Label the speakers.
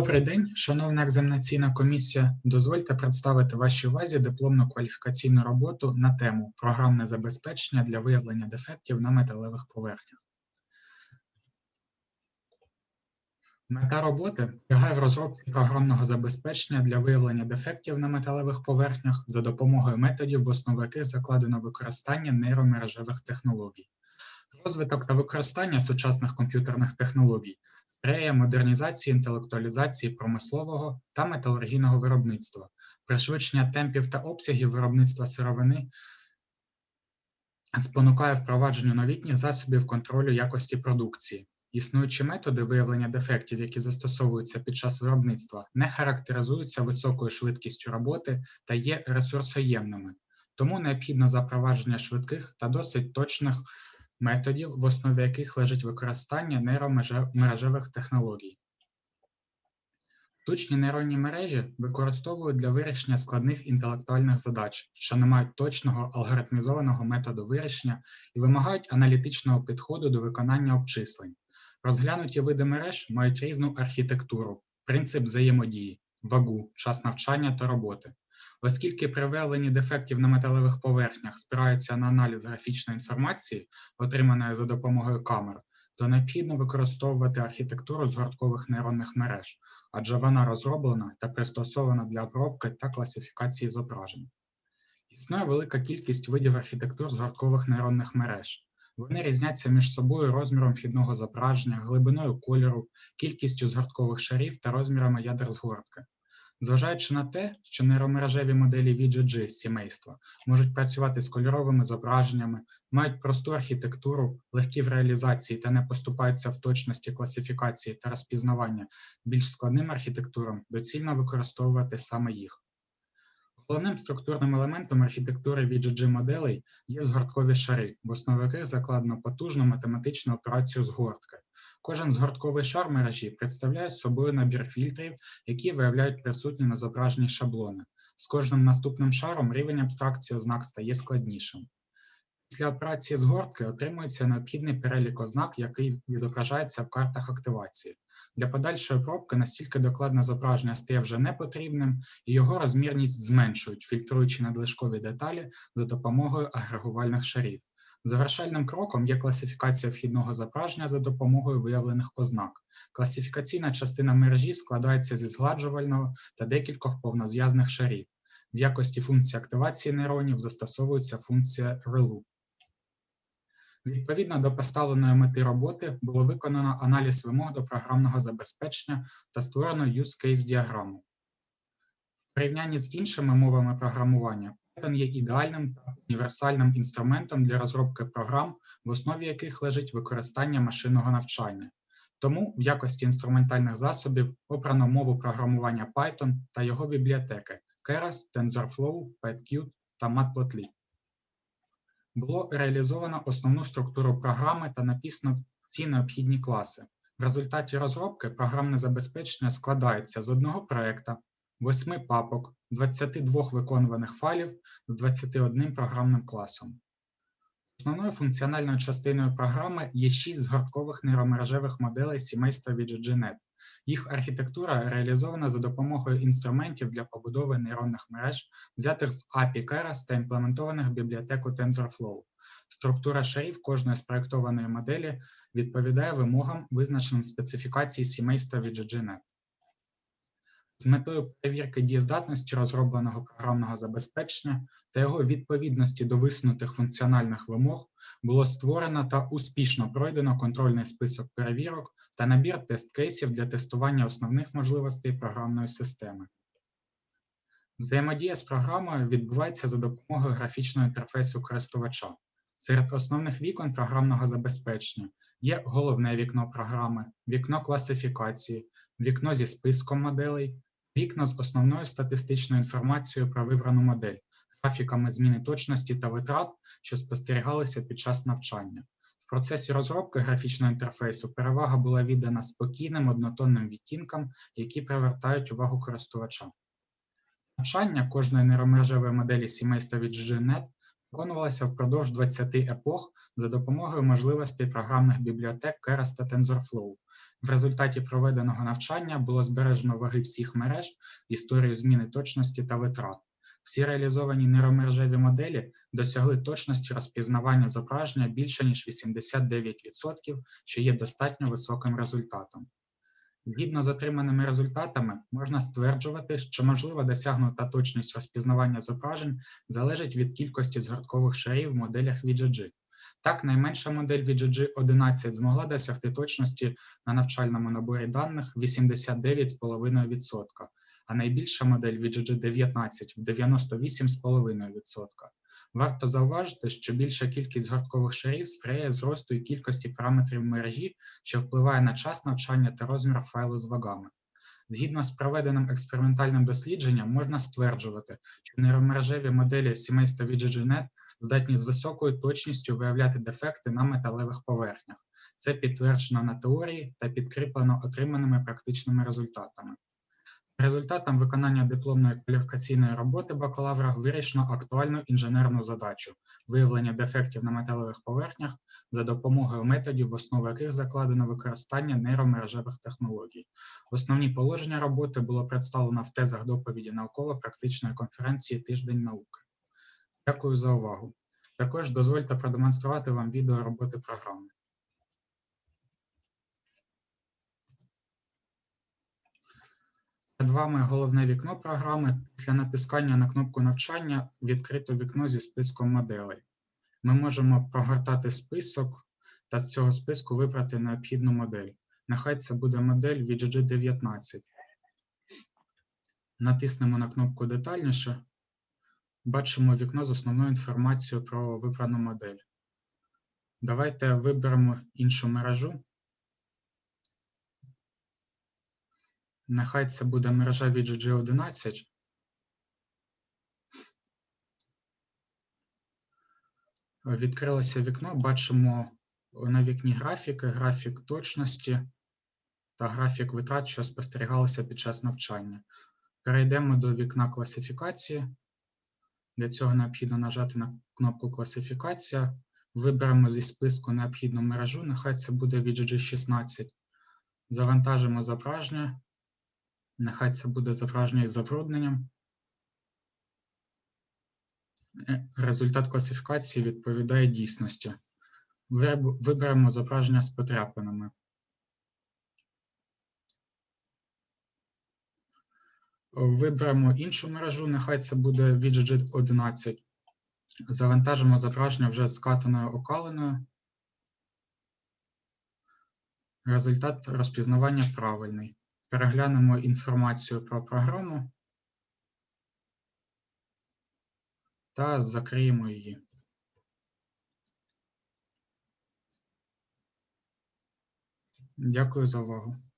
Speaker 1: Добрий день, шановна екзаменаційна комісія. Дозвольте представити вашій увазі дипломну кваліфікаційну роботу на тему програмне забезпечення для виявлення дефектів на металевих поверхнях. Мета роботи полягає в розробці програмного забезпечення для виявлення дефектів на металевих поверхнях за допомогою методів, в основу яких закладено використання нейромережевих технологій. Розвиток та використання сучасних комп'ютерних технологій сприяє модернізації, інтелектуалізації промислового та металургійного виробництва, пришвидшення темпів та обсягів виробництва сировини спонукає впровадженню новітніх засобів контролю якості продукції. Існуючі методи виявлення дефектів, які застосовуються під час виробництва, не характеризуються високою швидкістю роботи та є ресурсоємними, тому необхідно запровадження швидких та досить точних методів, в основі яких лежить використання нейромережевих технологій. Штучні нейронні мережі використовують для вирішення складних інтелектуальних задач, що не мають точного алгоритмізованого методу вирішення і вимагають аналітичного підходу до виконання обчислень. Розглянуті види мереж мають різну архітектуру, принцип взаємодії, вагу, час навчання та роботи. Оскільки при дефектів на металевих поверхнях спираються на аналіз графічної інформації, отриманої за допомогою камер, то необхідно використовувати архітектуру згорткових нейронних мереж, адже вона розроблена та пристосована для обробки та класифікації зображень. Існує велика кількість видів архітектур згорткових нейронних мереж. Вони різняться між собою розміром вхідного зображення, глибиною кольору, кількістю згорткових шарів та розмірами ядер згортки. Зважаючи на те, що нейромережеві моделі VGG сімейства можуть працювати з кольоровими зображеннями, мають просту архітектуру, легкі в реалізації та не поступаються в точності класифікації та розпізнавання більш складним архітектурам, доцільно використовувати саме їх. Головним структурним елементом архітектури VGG моделей є згорткові шари, в основі яких закладено потужну математичну операцію згортки. Кожен згортковий шар мережі представляє собою набір фільтрів, які виявляють присутні на зображенні шаблони. З кожним наступним шаром рівень абстракції ознак стає складнішим. Після операції згортки отримується необхідний перелік ознак, який відображається в картах активації. Для подальшої пробки настільки докладне зображення стає вже непотрібним, і його розмірність зменшують, фільтруючи надлишкові деталі за допомогою агрегувальних шарів. Завершальним кроком є класифікація вхідного зображення за допомогою виявлених ознак. Класифікаційна частина мережі складається зі згладжувального та декількох повнозв'язних шарів. В якості функції активації нейронів застосовується функція ReLU. Відповідно до поставленої мети роботи було виконано аналіз вимог до програмного забезпечення та створено use case діаграму. В порівнянні з іншими мовами програмування Python є ідеальним та універсальним інструментом для розробки програм, в основі яких лежить використання машинного навчання. Тому в якості інструментальних засобів обрано мову програмування Python та його бібліотеки Keras, TensorFlow, PyQt та Matplotlib. Було реалізовано основну структуру програми та написано ці необхідні класи. В результаті розробки програмне забезпечення складається з одного проєкта, 8 папок, 22 виконуваних файлів з 21 програмним класом. Основною функціональною частиною програми є 6 згорткових нейромережевих моделей сімейства VGGNet. Їх архітектура реалізована за допомогою інструментів для побудови нейронних мереж, взятих з API Keras та імплементованих в бібліотеку TensorFlow. Структура шарів кожної спроєктованої моделі відповідає вимогам, визначеним в специфікації сімейства VGGNet. З метою перевірки дієздатності розробленого програмного забезпечення та його відповідності до висунутих функціональних вимог було створено та успішно пройдено контрольний список перевірок та набір тест-кейсів для тестування основних можливостей програмної системи. Взаємодія з програмою відбувається за допомогою графічного інтерфейсу користувача. Серед основних вікон програмного забезпечення є головне вікно програми, вікно класифікації, вікно зі списком моделей, вікна з основною статистичною інформацією про вибрану модель, графіками зміни точності та витрат, що спостерігалися під час навчання. В процесі розробки графічного інтерфейсу перевага була віддана спокійним однотонним відтінкам, які привертають увагу користувача. Навчання кожної нейромережевої моделі сімейства від GGNet виконувалося впродовж 20 епох за допомогою можливостей програмних бібліотек Keras та TensorFlow. В результаті проведеного навчання було збережено ваги всіх мереж, історію зміни точності та витрат. Всі реалізовані нейромережеві моделі досягли точності розпізнавання зображення більше ніж 89%, що є достатньо високим результатом. Згідно з отриманими результатами, можна стверджувати, що можлива досягнута точність розпізнавання зображень залежить від кількості згорткових шарів в моделях VGG. Так, найменша модель VGG 11 змогла досягти точності на навчальному наборі даних 89,5%, а найбільша модель VGG 19 в 98,5%. Варто зауважити, що більша кількість згорткових шарів сприяє зросту і кількості параметрів мережі, що впливає на час навчання та розмір файлу з вагами. Згідно з проведеним експериментальним дослідженням, можна стверджувати, що нейромережеві моделі сімейства VGGNet здатні з високою точністю виявляти дефекти на металевих поверхнях. Це підтверджено на теорії та підкріплено отриманими практичними результатами. Результатом виконання дипломної кваліфікаційної роботи бакалавра вирішено актуальну інженерну задачу виявлення дефектів на металевих поверхнях за допомогою методів, в основу яких закладено використання нейромережевих технологій. Основні положення роботи було представлено в тезах доповіді науково-практичної конференції Тиждень науки. Дякую за увагу. Також дозвольте продемонструвати вам відео роботи програми. Перед вами головне вікно програми. Після натискання на кнопку навчання відкрито вікно зі списком моделей. Ми можемо прогортати список та з цього списку вибрати необхідну модель. Нехай це буде модель VGG 19. Натиснемо на кнопку детальніше. Бачимо вікно з основною інформацією про вибрану модель. Давайте виберемо іншу мережу. Нехай це буде мережа VGG 11. Відкрилося вікно, бачимо на вікні графіки, графік точності та графік витрат, що спостерігалися під час навчання. Перейдемо до вікна класифікації. Для цього необхідно нажати на кнопку Класифікація. Виберемо зі списку необхідну мережу, нехай це буде VGG 16. Завантажимо зображення. Нехай це буде зображення із забрудненням. Е, результат класифікації відповідає дійсності. Виберемо зображення з потряпинами. Виберемо іншу мережу, нехай це буде VGG 11. Завантажимо зображення вже скатаною окаленою. Результат розпізнавання правильний. Переглянемо інформацію про програму та закриємо її. Дякую за увагу.